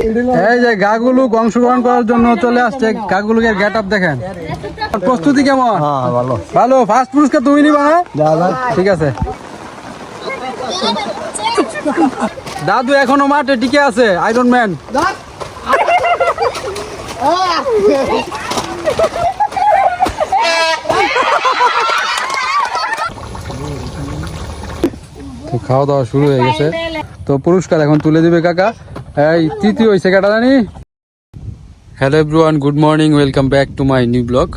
এই যে গাগুলুক অংশগ্রহণ করার জন্য চলে আসছে। গাগুলুকের গেট আপ দেখেন। প্রস্তুতি কেমন? ভালো। ভালো? ফার্স্ট পুরস্কার তুমি নিবা না ঠিক আছে। দাদু এখনও মাঠে টিকে আছে আয়রন ম্যান খাওয়া দাওয়া শুরু হয়ে গেছে। তো পুরস্কার এখন তুলে দিবে কাকা। এই তৃতীয় হয়েছে কাটা জানি? Hello everyone good morning welcome back to my new blog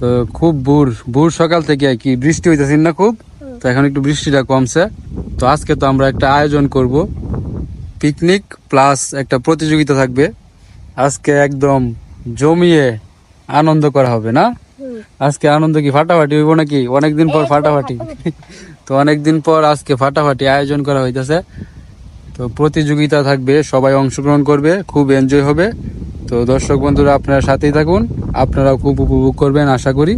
তো খুব ভোর ভোর সকাল থেকে আর কি বৃষ্টি হইতেছে না খুব? তো এখন একটু বৃষ্টিটা কমছে। তো আজকে তো আমরা একটা আয়োজন করব। পিকনিক প্লাস একটা প্রতিযোগিতা থাকবে। আজকে একদম জমিয়ে আনন্দ করা হবে না? আজকে আনন্দ কি ফাটাফাটি হইব নাকি? অনেকদিন পর ফাটাফাটি। তো অনেকদিন পর আজকে ফাটাফাটি আয়োজন করা হইতেছে। তো প্রতিযোগিতা থাকবে, সবাই অংশগ্রহণ করবে, খুব এনজয় হবে। তো দর্শক বন্ধুরা, আপনারা সাথেই থাকুন, আপনারাও খুব উপভোগ করবেন, আশা করি।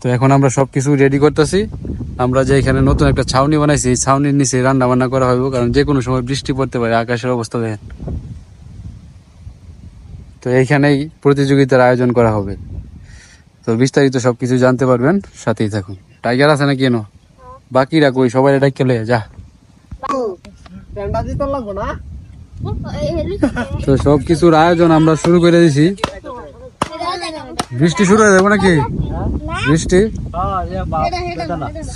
তো এখন আমরা সবকিছু রেডি করতেছি। আমরা যে এখানে নতুন একটা ছাউনি বানাইছি, এই ছাউনির নিচে রান্না বান্না করা হবে, কারণ যে কোনো সময় বৃষ্টি পড়তে পারে, আকাশের অবস্থা দেখেন। তো এইখানেই প্রতিযোগিতার আয়োজন করা হবে। তো বিস্তারিত সব কিছু জানতে পারবেন, সাথেই থাকুন। টাইগার আছে না কেন বাকিরা কই? সবাই এটা খেলে যা। তো সব কিছুর আয়োজন আমরা শুরু করে দিছি। বৃষ্টি শুরু হয়ে যাবে নাকি? বৃষ্টি?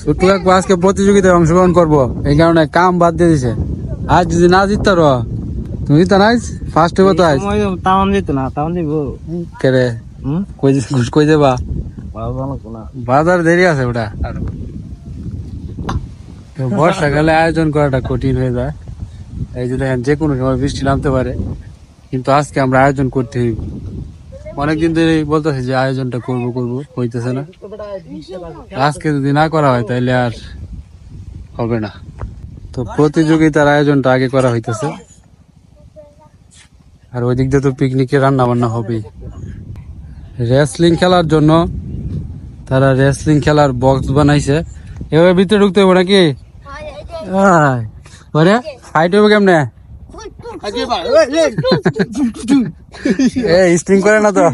ছোট্ট কাকু আজকে প্রতিযোগিতায় অংশগ্রহণ করব। এই কারণে কাম বাদ দিয়ে দিছে। আজ যদি না জিততে রো তুমি জিতা নাই ফার্স্ট হইব তো আজ। দিত না তাওয়ান দিব কেরে হুম? কই কই যাবা? বাজার দেরি আছে ওটা। তো বর্ষাকালে আয়োজন করাটা কঠিন হয়ে যায়। এই যে দেখেন, যে কোনো সময় বৃষ্টি নামতে পারে, কিন্তু আজকে আমরা আয়োজন করতে হইব। অনেকদিন ধরে বলতেছি যে আয়োজনটা করব করব, হইতেছে না। আজকে যদি না করা হয় তাহলে আর হবে না। তো প্রতিযোগিতার আয়োজনটা আগে করা হইতেছে। আর ওই দিক দিয়ে তো পিকনিকে রান্না বান্না হবেই। রেসলিং খেলার জন্য তারা রেসলিং খেলার বক্স বানাইছে। এবার ভিতরে ঢুকতে হবে নাকি? ফাইট হবে কেমনে? এ স্টিং করে না তো।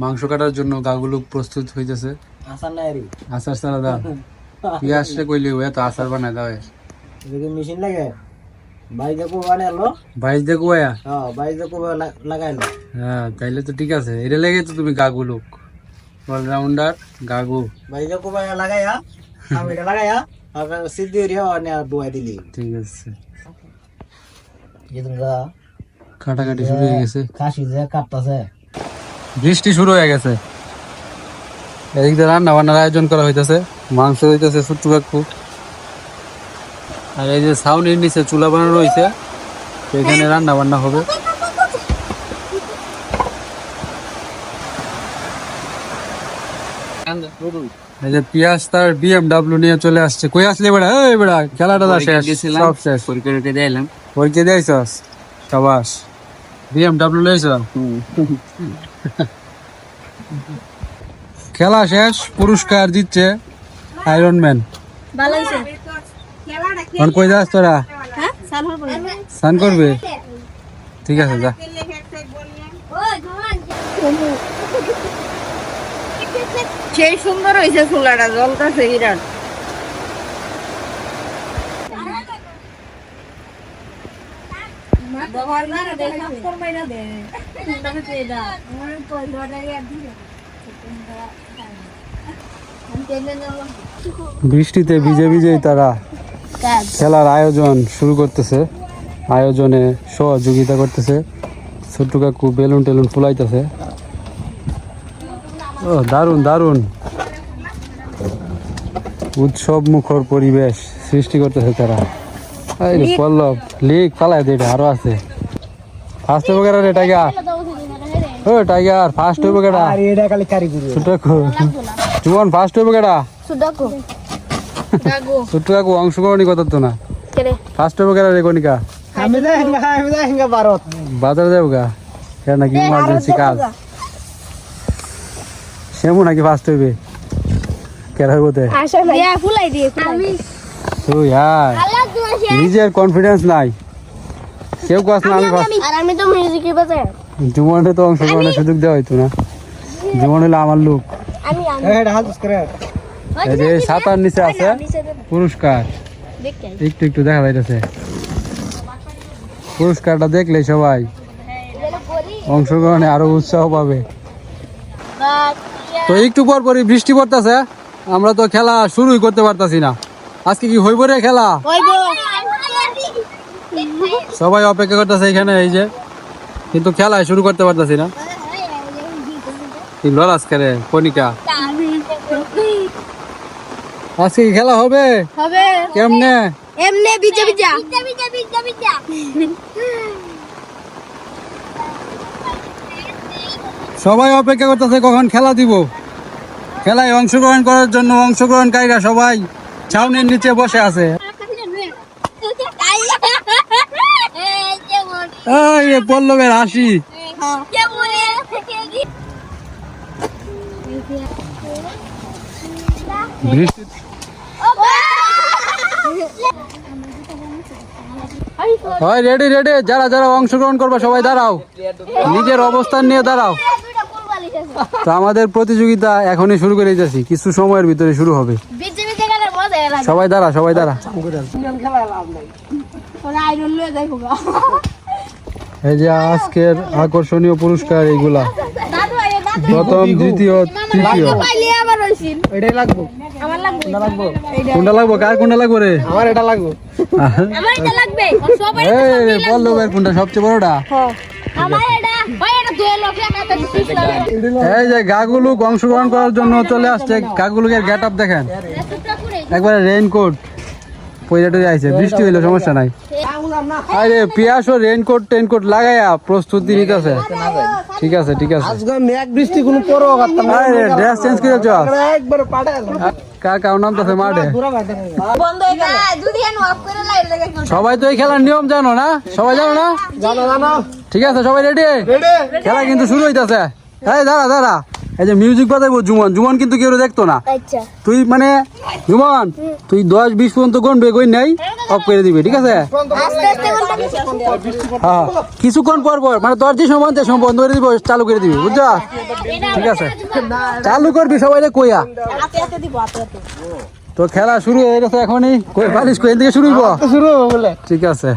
মাংস কাটার জন্য গাগুলো প্রস্তুত হইতেছে। আসার নাই রে। আচার সারা দাও কইলে ওয়া তো আচার বানায় দাও এদিকে মেশিন লাগে বানালো বাইশ দেখো হ্যাঁ লাগাইলো হ্যাঁ তাইলে তো ঠিক আছে। এটা লেগে তো তুমি গাগুলুক। অলরাউন্ডার গাগু। লাগাইয়া আমি লাগাইয়া আর সিদ্ধি রিয়া অনে দুয়াই দিলি। ঠিক আছে। কাটাকাটি শুরু হয়ে গেছে। কাশি যে কাটতাছে বৃষ্টি শুরু হয়ে গেছে। এদিক দিয়ে রান্না বান্নার আয়োজন করা হইতেছে। মাংস হইতেছে ছোট্ট কাকু। আর এই যে ছাউনির নিচে চুলা বানানো রয়েছে তো এখানে রান্না বান্না হবে। এই যে পিয়াস তার বিএমডাব্লিউ নিয়ে চলে আসছে। কই আসলে বেড়া? এই বেড়া খেলাটা শেষ সব শেষ। পরীক্ষা দিলাম পরীক্ষা দিয়েছস? সবাস। বিএমডাব্লিউ লইছ খেলা শেষ পুরস্কার দিচ্ছে আয়রন ম্যান ভালো এখন কই যাস তোরা? হ্যাঁ? স্নান করবে ঠিক আছে যা। সেই সুন্দর হয়েছে চুলাটা জলটাছে বিরাট বৃষ্টিতে ভিজে ভিজেই তারা খেলার আয়োজন শুরু করতেছে। আয়োজনে সহযোগিতা করতেছে। ছোট্ট কাকু বেলুন টেলুন ফুলাইতেছে। ও দারুণ দারুণ। উৎসব মুখর পরিবেশ সৃষ্টি করতেছে তারা। এই পল্লব লিক ফালাই দে আরও আছে। ফার্স্ট হবে কেটা রে টাইগার ও টাইগার ফার্স্ট হবে কেটা আর এটা খালি জুমন ফার্স্ট গাগো ছোট্ট অংশগ্রহণই কথা তো না? কেরে? ফার্স্ট হবে কেটা রে কনিকা আমি যাই আমি যাই ভারত। বাজার যাব গা? কেন নাকি ইমার্জেন্সি কাজ? সেমু নাকি ফার্স্ট হইবে? কেন হইব তে? নিজের কনফিডেন্স নাই। কেউ কাজ না আমি জীবনে তো অংশগ্রহণের সুযোগ দেওয়া হইতো না। জীবন হলো আমার লোক করে যে ছাতার নিচে আছে। পুরস্কার। একটু একটু দেখা যাইতেছে। পুরস্কারটা দেখলে সবাই অংশগ্রহণে আরও উৎসাহ পাবে। তো একটু পর পরই বৃষ্টি পড়তেছে আমরা তো খেলা শুরুই করতে পারতাছি না। আজকে কি হইব রে খেলা? সবাই অপেক্ষা করতেছে এখানে এই যে। কিন্তু খেলা শুরু করতে পারতাছি না। কি লল আজকে রে কনিকা আজকে কি খেলা হবে? হবে। কেমনে? এমনে বিজা বিজা বিজা বিজা বিজা সবাই অপেক্ষা করতেছে কখন খেলা দিব। খেলায় অংশগ্রহণ করার জন্য অংশগ্রহণকারীরা সবাই ছাউনির নিচে বসে আছে। পল্লবের হাসি। রেডি রেডি যারা যারা অংশগ্রহণ করবে সবাই দাঁড়াও। নিজের অবস্থান নিয়ে দাঁড়াও। তো আমাদের প্রতিযোগিতা এখনই শুরু করে দিতেছি। কিছু সময়ের ভিতরে শুরু হবে। সবাই দাঁড়া সবাই দাঁড়া। এই যে আজকের আকর্ষণীয় পুরস্কার এইগুলা। প্রথম দ্বিতীয় তৃতীয়। পাইলে এটাই লাগবো। আমার লাগবে। লাগবো? কোনটা লাগবো? কার কোনটা লাগবো রে? আমার এটা লাগবো। আমার এটা লাগবে। সবাই এই রে পল্লবের কোনটা সবচেয়ে বড়টা? এই যে গাগুলু অংশগ্রহণ করার জন্য চলে আসছে গাগুলুকের গেট আপ দেখেন। একবারে রেইনকোট পয়লা টরে আইছে বৃষ্টি হইলে সমস্যা নাই। আরে পিয়াসও রেইনকোট টেনকোট লাগাইয়া প্রস্তুতি নিতেছে। ঠিক আছে ঠিক আছে। আজকে মেঘ বৃষ্টি কোনো পরও করতাম না আরে ড্রেস চেঞ্জ করে চল একবার পাঠায় কার কার নামতেছে মাঠে সবাই তো এই খেলার নিয়ম জানো না? সবাই জানো না? জানো জানো। ঠিক আছে সবাই রেডি রেডি খেলা কিন্তু শুরু হইতেছে। এই দাঁড়া দাঁড়া। এই যে মিউজিক বাজাইবো জুমন। জুমন কিন্তু কেউ দেখতো না। আচ্ছা। তুই মানে জুমন তুই দশ বিশ পর্যন্ত গণবে গই নাই অফ করে দিবি ঠিক আছে? হ্যাঁ। কিছুক্ষণ পর পর মানে দশ দিন সময় দে, সময় বন্ধ করে দিবি চালু করে দিবি বুঝছ? ঠিক আছে? চালু করবি সবাই কইয়া। হাতে হাতে দিব হাতে হাতে তো খেলা শুরু হয়ে গেছে এখনই। কই পালিশ কই থেকে শুরু হইব? শুরু হবে বলে। ঠিক আছে।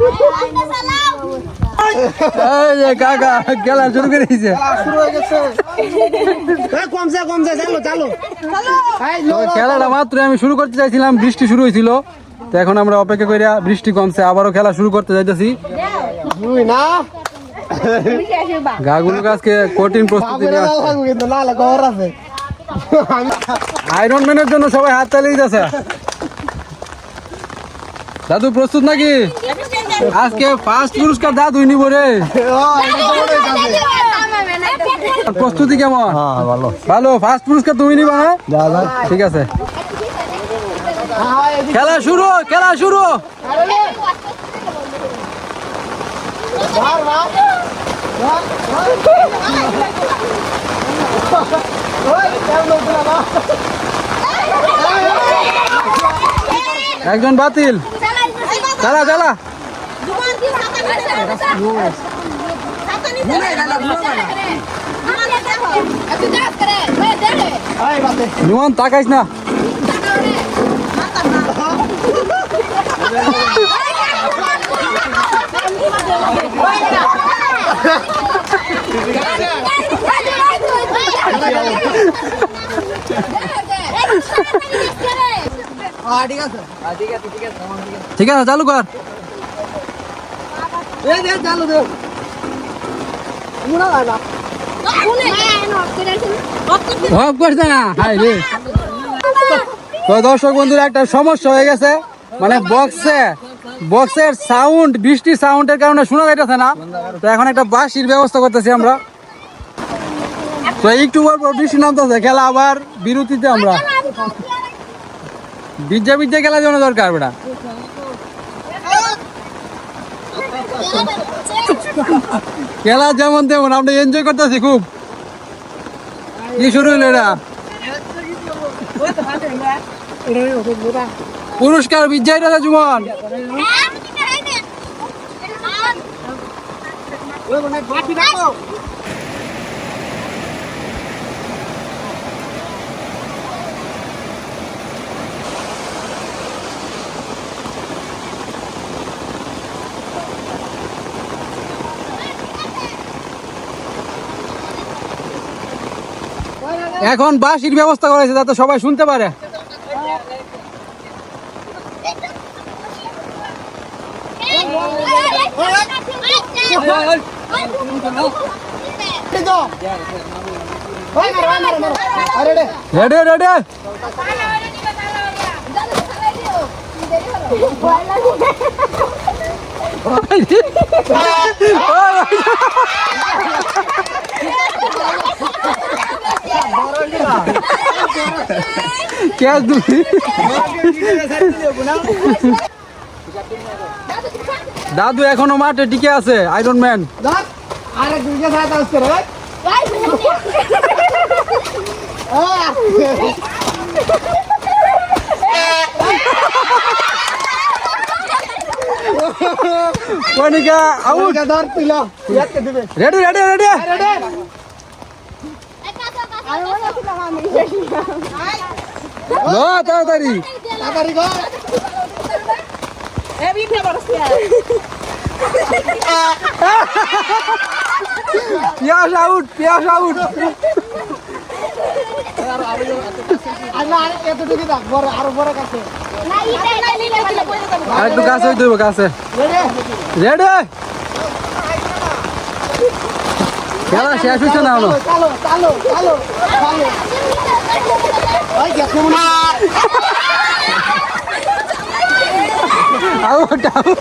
এই যে কাকা খেলা শুরু করে দিয়েছে শুরু হয়ে গেছে। কমছে কমছে চালো চালো। তো খেলাটা মাত্র আমি শুরু করতে চাইছিলাম বৃষ্টি শুরু হয়েছিল। তো এখন আমরা অপেক্ষা করে বৃষ্টি কমছে আবারও খেলা শুরু করতে যাইতেছি। দুই না? গাগুলো আজকে কঠিন প্রস্তুতি আয়রন ম্যানের জন্য সবাই হাত চালিয়ে দিতেছে। দাদু প্রস্তুত নাকি আজকে ফার্স্ট পুরস্কার দাদুই নিব রে প্রস্তুতি কেমন হ্যাঁ ভালো ভালো ফার্স্ট পুরস্কার তুমি নিবা না যা যা ঠিক আছে। খেলা শুরু খেলা শুরু। একজন বাতিল। চালা চালা এই বাতে জুমন তাকাইস না। ঠিক আছে। ঠিক চালু কর। চালু দে। না। অফ করছে না? হাই রে। তো দর্শক বন্ধুরা একটা সমস্যা হয়ে গেছে। মানে বক্সে বক্সের সাউন্ড বৃষ্টি সাউন্ডের কারণে শোনা যাইতেছে না। তো এখন একটা বাঁশির ব্যবস্থা করতেছি আমরা। তো একটু বৃষ্টি নামতেছে খেলা আবার বিরতিতে আমরা। বিদ্যা বিদ্যা খেলা যেন দরকার, বেটা। খেলা যেমন তেমন, আমরা এনজয় করতেছি খুব। কি শুরু হইল এটা? পুরস্কার বিজয় দাদা জুমন। এখন বাঁশির ব্যবস্থা করেছে যাতে সবাই শুনতে পারে। রেডি রেডি ক্যাচ দাদু এখনও মাঠে টিকে আছে আয়রন ম্যান আরে দুইটা সাথে আসছে রে কনিকা আউট ধর তুইলা ইয়াকে দিবে রেডি রেডি রেডি লো তাড়াতাড়ি। তাড়াতাড়ি গো পিয়াস আউট পিয়াস আউট আরে আরে এতটুকু দাও বড় আরও বড় কাছে। হইতে হইব কাছে। রেডি খেলা শেষ হয়েছে না এখনও? চালো চালো চালো চালো। ওই গেছে মনে। আউট আউট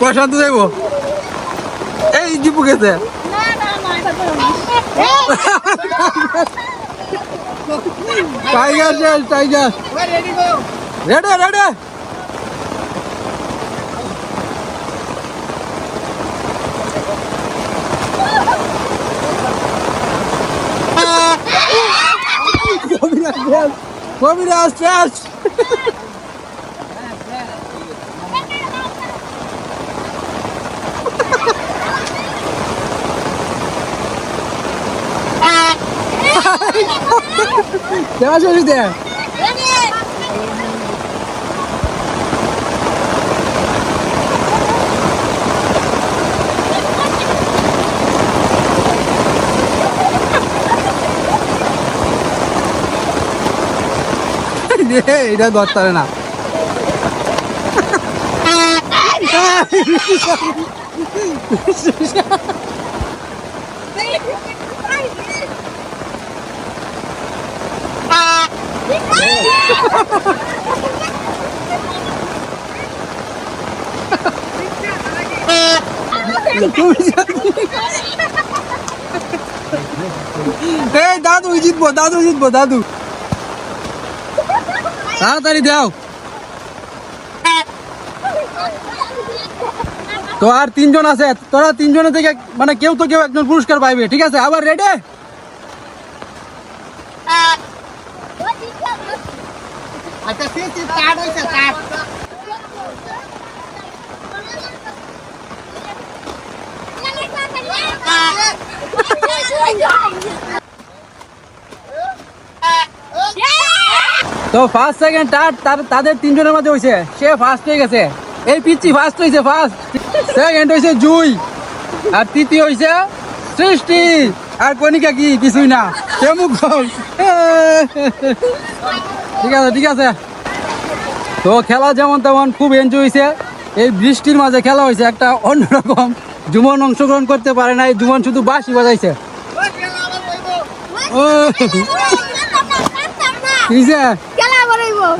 প্রশান্ত যাইব। এই দীপু গেছে। টাইগার শেষ টাইগার ওই রেডি গো রেডি রেডি কবিরাজ শেষ দেওয়া শেষ হইতে এটা ধরতে পারে না এই দাদু জিতবো দাদু জিতবো দাদু তাড়াতাড়ি দাও তো আর তিনজন আছে তোরা তিনজনের থেকে মানে কেউ তো কেউ একজন পুরস্কার পাইবে ঠিক আছে আবার রেডি আচ্ছা সে সে কাট হইছে কাট তো ফার্স্ট সেকেন্ড থার্ড তাদের তিনজনের মধ্যে হয়েছে সে ফার্স্ট হয়ে গেছে। এই পিচ্ছি ফার্স্ট হয়েছে ফার্স্ট সেকেন্ড হয়েছে জুই। আর তৃতীয় হয়েছে সৃষ্টি। আর কণিকা কি কিছুই না। সে মুখ ঠিক আছে ঠিক আছে। তো খেলা যেমন তেমন খুব এনজয় হয়েছে এই বৃষ্টির মাঝে খেলা হয়েছে একটা অন্যরকম জুমন অংশগ্রহণ করতে পারে না এই জুমন শুধু বাসি বাজাইছে। ও খেলা করাইব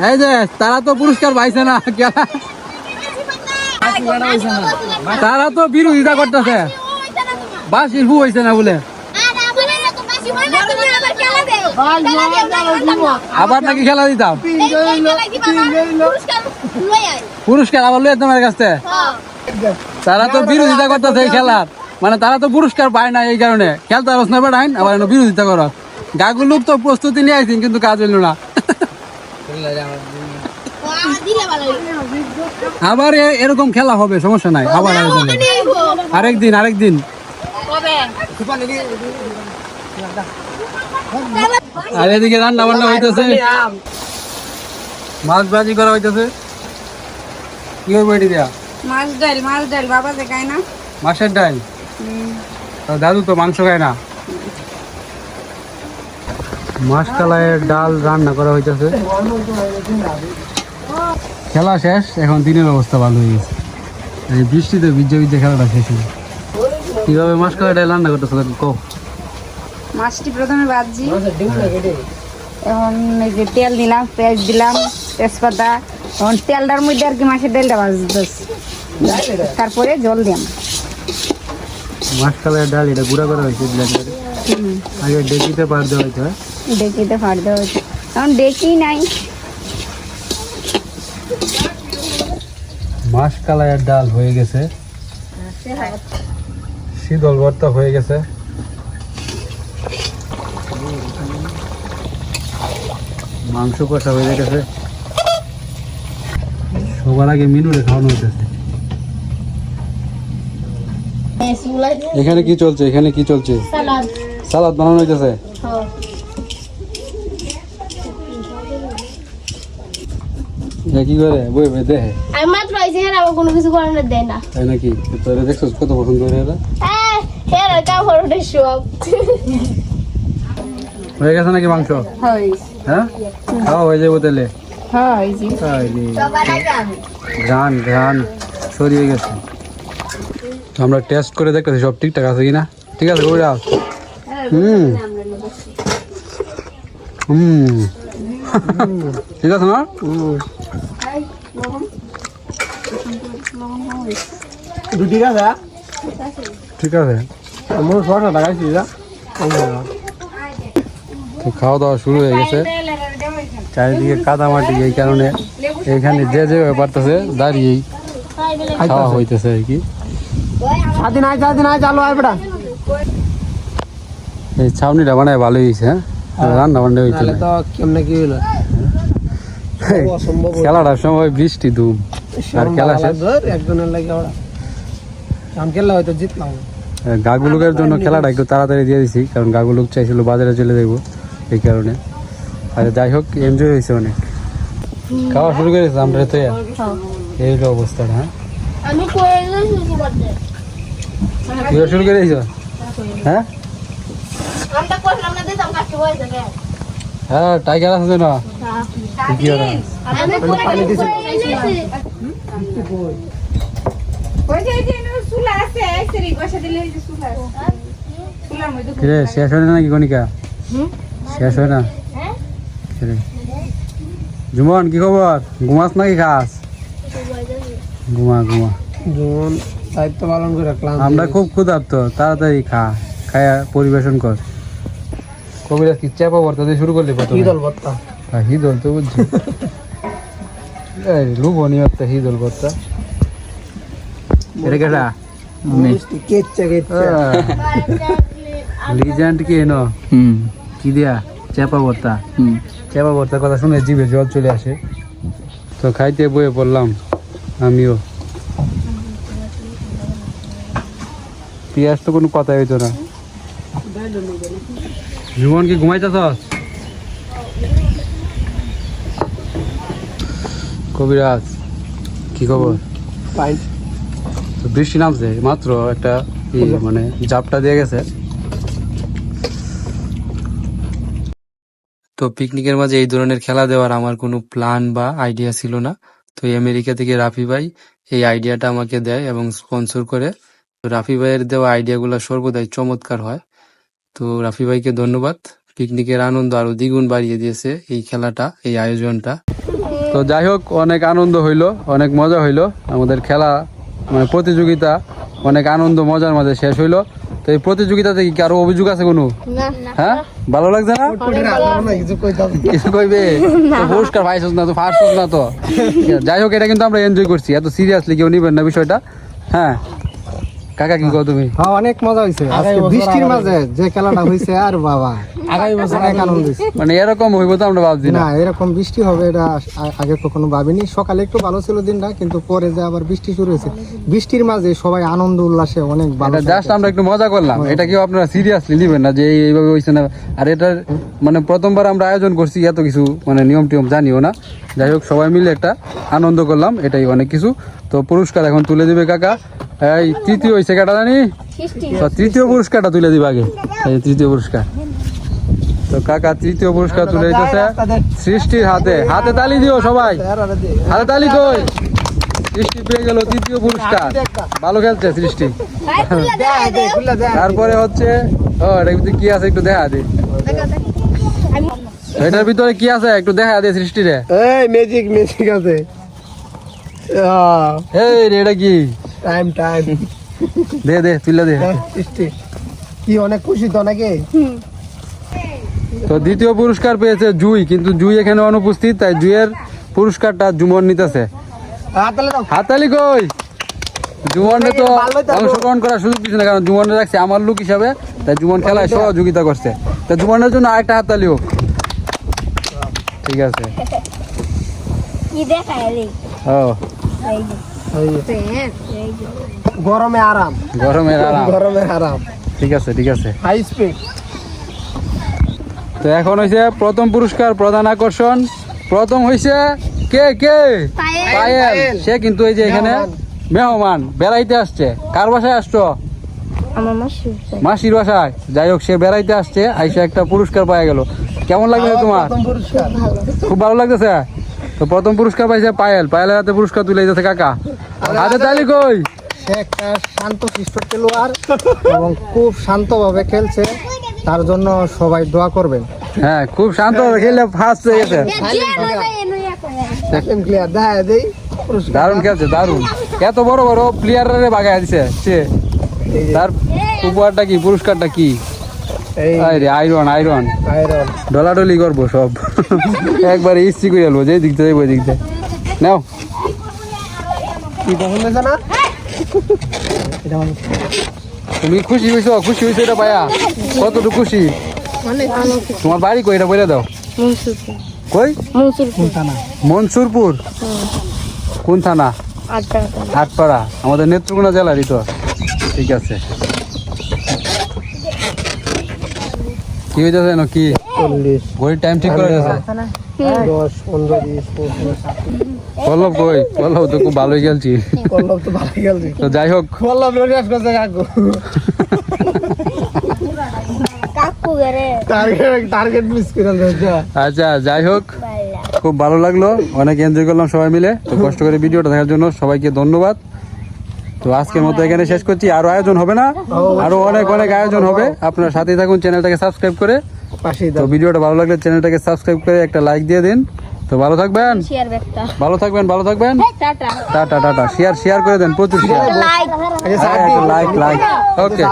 এই যে, তারা তো পুরস্কার পাইছে না তারা তো বিরোধিতা করতেছে। বাসির হু হয়েছে না বলে। আবার নাকি খেলা দিতাম? পুরস্কার আবার লইয়া তোমার কাছে? তারা তো বিরোধিতা করতেছে এই খেলার। মানে তারা তো পুরস্কার পায় না এই কারণে। খেলতে পারস না বেড়াইন আবার বিরোধিতা করো গাগুলোক তো প্রস্তুতি নিয়ে আসছেন কিন্তু কাজ হইল না। আবার এরকম খেলা হবে সমস্যা নাই আবার। আরেকদিন আরেকদিন। আর এদিকে রান্না বান্না হইতেছে। মাছ ভাজি করা হইতেছে। কি এটি দেয়া? মাছ ডাল মাছ ডাল বাবা যে খায় না। মাছের ডাল? দাদু তো মাংস খায় না। মাছ কালায়ের ডাল রান্না করা হইতেছে। খেলা শেষ এখন দিনের অবস্থা ভালো হয়ে গেছে। এই বৃষ্টিতে ভিজে ভিজে খেলাটা শেষ হলো কীভাবে মাছ কালার ডাল রান্না করতেছে? কো মাছটি প্রথমে ভাজি এখন এই যে তেল দিলাম পেঁয়াজ দিলাম তেজপাতা। এখন তেলটার মধ্যে আর কি মাছের ডালটা ভাজতেছি। তারপরে জল দিলাম। মাছ কালারের ডাল এটা গুঁড়া করা হয়েছে আগে ডেকিতে পার দেওয়া হয়েছে হ্যাঁ? ডেকিতে ফাট দেওয়া হয়েছে এখন ডেকি নাই। মাছ কালারের ডাল হয়ে গেছে। শীতল ভর্তা হয়ে গেছে। মাংস কষা হয়ে গেছে। সবার আগে মিনুরে খাওয়ানো হইতেছে। এখানে কি চলছে? এখানে কি চলছে? সালাদ। সালাদ বানানো হইতেছে? এ কি করে? বই বই দেখে আমি মাত্র আইছি হ্যাঁ আমার কোনো কিছু করানোর দেয় না। তাই নাকি? তোরা দেখছ কত পছন্দ করে এরা? হ্যাঁ হ্যাঁ সব হয়ে গেছে নাকি মাংস? হ্যাঁ। খাওয়া হয়ে যাব তাহলে? হয় সরিয়ে গেছে। তো আমরা টেস্ট করে দেখতেছি সব ঠিকঠাক আছে কিনা। ঠিক আছে হুম। হুম। ঠিক আছে না দুটি গাছা ঠিক আছে। আমার ছটা লাগাইছি তো খাওয়া দাওয়া শুরু হয়ে গেছে। চারিদিকে কাদামাটি এই কারণে এখানে যে যে পারতেছে দাঁড়িয়েই খাওয়া হইতেছে আর কি। আয় চালো আয় বেটা। এই ছাউনিটা বানায় ভালোই হয়েছে হ্যাঁ? রান্না বান্না হয়েছে তাহলে তো কেমনে কি হইল খেলাটার সময় বৃষ্টি ধুম। আর খেলা শেষ? একজনের লাগে ওরা। আমি খেললে হয়তো জিতলাম। গাগুলুকের জন্য খেলাটা একটু তাড়াতাড়ি দিয়ে দিছি কারণ গাগুলুক চাইছিল বাজারে চলে যাব এই কারণে। আর যাই হোক এনজয় হয়েছে অনেক। খাওয়া শুরু করেছে আমরা তো এই হলো অবস্থাটা হ্যাঁ? গেছি শুরু করতে তুই শুরু করে দিয়েছ হ্যাঁ? হয়ে টাইগার আছে না? কি ওরা কিরে শেষ হয় না নাকি গণিকা শেষ হয় না? হ্যাঁ? কিরে? জুমন কি খবর? ঘুমাস নাকি খাস? ঘুমা ঘুমা। যেমন দায়িত্ব পালন করে রাখলাম আমরা খুব ক্ষুধার্ত তাড়াতাড়ি খা খায়া পরিবেশন কর। কবিরাজ কি চাপা বর্তা দিয়ে শুরু করলি প্রথমে? হিদল ভত্তা হ্যাঁ, হিদল তো বুঝছি। একটা হিদল বর্তা এটা কেটা? কেচ্চা কেচ্চা। লিজেন্ড কি এনো? কি দিয়া? চাপা বর্তা চাপা বর্তার কথা শুনে জিভে জল চলে আসে। তো খাইতে বয়ে পড়লাম আমিও। পেঁয়াজ তো কোনো কথা হইতো না। জীবন কি ঘুমাইতেছ? কবিরাজ কি খবর? তো বৃষ্টি নামছে মাত্র একটা মানে জাপটা দিয়ে গেছে। তো পিকনিকের মাঝে এই ধরনের খেলা দেওয়ার আমার কোনো প্ল্যান বা আইডিয়া ছিল না। তো আমেরিকা থেকে রাফি ভাই এই আইডিয়াটা আমাকে দেয় এবং স্পন্সর করে। তো রাফি ভাইয়ের দেওয়া আইডিয়াগুলো সর্বদাই চমৎকার হয়। তো রাফি ভাইকে ধন্যবাদ। পিকনিকের আনন্দ আরও দ্বিগুণ বাড়িয়ে দিয়েছে এই খেলাটা এই আয়োজনটা। তো যাই হোক অনেক আনন্দ হইল অনেক মজা হইল। আমাদের খেলা মানে প্রতিযোগিতা অনেক আনন্দ মজার মাঝে শেষ হইল। তো এই প্রতিযোগিতাতে কি কারও অভিযোগ আছে কোনো? হ্যাঁ? ভালো লাগছে না? কিছু কইবে? পুরস্কার পাইছস না তো ফার্স্ট না তো। যাই হোক এটা কিন্তু আমরা এনজয় করছি। এত সিরিয়াসলি কেউ নিবেন না বিষয়টা। হ্যাঁ? কাকা কি কও তুমি? হ্যাঁ অনেক মজা হয়েছে আজকে বৃষ্টির মাঝে যে খেলাটা হয়েছে আর বাবা আগামী বছর অনেক আনন্দ মানে এরকম হইব তো আমরা ভাবছি না। না এরকম বৃষ্টি হবে এটা আগে কখনো ভাবিনি। সকালে একটু ভালো ছিল দিনটা কিন্তু পরে যে আবার বৃষ্টি শুরু হয়েছে বৃষ্টির মাঝে সবাই আনন্দ উল্লাসে অনেক ভালো এটা জাস্ট আমরা একটু মজা করলাম। এটা কি আপনারা সিরিয়াসলি নিবেন না যে এইভাবে হইছে না? আর এটার মানে প্রথমবার আমরা আয়োজন করছি এত কিছু মানে নিয়ম টিয়ম জানিও না। যাই হোক সবাই মিলে একটা আনন্দ করলাম এটাই অনেক কিছু। তো পুরস্কার এখন তুলে দিবে কাকা। এই তৃতীয় হয়েছে কাটা জানি? তো তৃতীয় পুরস্কারটা তুলে দিবে আগে। এই তৃতীয় পুরস্কার। তো কাকা তৃতীয় পুরস্কার তুলে দিতেছে। সৃষ্টির হাতে। হাতে তালি দিও সবাই। হাতে তালি কই? সৃষ্টি পেয়ে গেল তৃতীয় পুরস্কার। ভালো খেলছে সৃষ্টি। তারপরে হচ্ছে ও ভিতরে কি আছে একটু দেখা দে। এটার ভিতরে কি আছে? একটু দেখা দে সৃষ্টি রে এই ম্যাজিক ম্যাজিক আছে। এই রে এটা কি? টাইম টাইম দে দে তুলে দে। বৃষ্টি কি অনেক খুশি তো নাকি? তো দ্বিতীয় পুরস্কার পেয়েছে জুই কিন্তু জুই এখানে অনুপস্থিত তাই জুইয়ের পুরস্কারটা জুমন নিতেছে। হাতালি কই? জুমনে তো অংশগ্রহণ করার সুযোগ দিচ্ছে না কারণ জুমনে রাখছে আমার লোক হিসাবে তাই জুমন খেলায় সহযোগিতা করছে। তো জুমনের জন্য আরেকটা হাততালি হোক ঠিক আছে। গরমে আরাম। গরমের আরাম। গরমে আরাম। ঠিক আছে ঠিক আছে। হাই স্পিড তো এখন হয়েছে প্রথম পুরস্কার প্রধান আকর্ষণ। প্রথম হয়েছে কে কে? পায়েল। সে কিন্তু এই যে এখানে মেহমান। বেড়াইতে আসছে। কার বাসায় আসছো? মাসির বাসায়। যাই হোক সে বেড়াইতে আসছে আইসা একটা পুরস্কার পাওয়া গেল। কেমন লাগছে তোমার? খুব ভালো লাগতেছে? তো প্রথম পুরস্কার পাইছে পায়েল। পায়েলের হাতে পুরস্কার তুলে দিতেছে কাকা। হাতে তালি কই? সে একটা শান্ত শিষ্ট খেলোয়াড় এবং খুব শান্তভাবে খেলছে। তার জন্য সবাই দোয়া করবেন। হ্যাঁ খুব শান্ত খেলে ফার্স্ট হয়ে গেছে। দেখা দেই। পুরস্কার। দারুণ খেলছে দারুণ। এত বড় বড় প্লেয়াররে বাগায় দিছে। সে তার উপহারটা কি পুরস্কারটা কি? আরে আয়রন আয়রন আয়রন ডলাডলি করব সব। একবার ইস্ত্রি করে আলবো যে দিক থেকে ওই দিক থেকে নাও। কি পছন্দ তুমি খুশি হয়েছো খুশি হয়েছো এটা পায়া? কতটুকু খুশি? তোমার বাড়ি কই এটা বলে দাও। কই? মনসুরপুর। কোন থানা? আটপাড়া। আমাদের নেত্রকোনা জেলারই তো। ঠিক আছে। কি হইতেছে না কি? চল্লিশ। ঘড়ির টাইম ঠিক করে কই? পল্লব তো খুব ভালোই খেলছি। পল্লব তো ভালো খেলছি। তো যাই হোক। পল্লব শেষ করছে কাকু। কাকু গরে টার্গেট টার্গেট মিস করে দিয়েছে। আচ্ছা যাই হোক। খুব ভালো লাগল। অনেক এনজয় করলাম সবাই মিলে। তো কষ্ট করে ভিডিওটা দেখার জন্য সবাইকে ধন্যবাদ। তো আজকের মতো এখানে শেষ করছি। আরও আয়োজন হবে না? আরও অনেক অনেক আয়োজন হবে। আপনার সাথে থাকুন চ্যানেলটাকে সাবস্ক্রাইব করে। তো ভিডিওটা ভালো লাগলে চ্যানেলটাকে সাবস্ক্রাইব করে একটা লাইক দিয়ে দিন। তো ভালো থাকবেন। ভালো থাকবেন ভালো থাকবেন। Tata. Tata tata. Share share করে দেন প্রচুর share like like like okay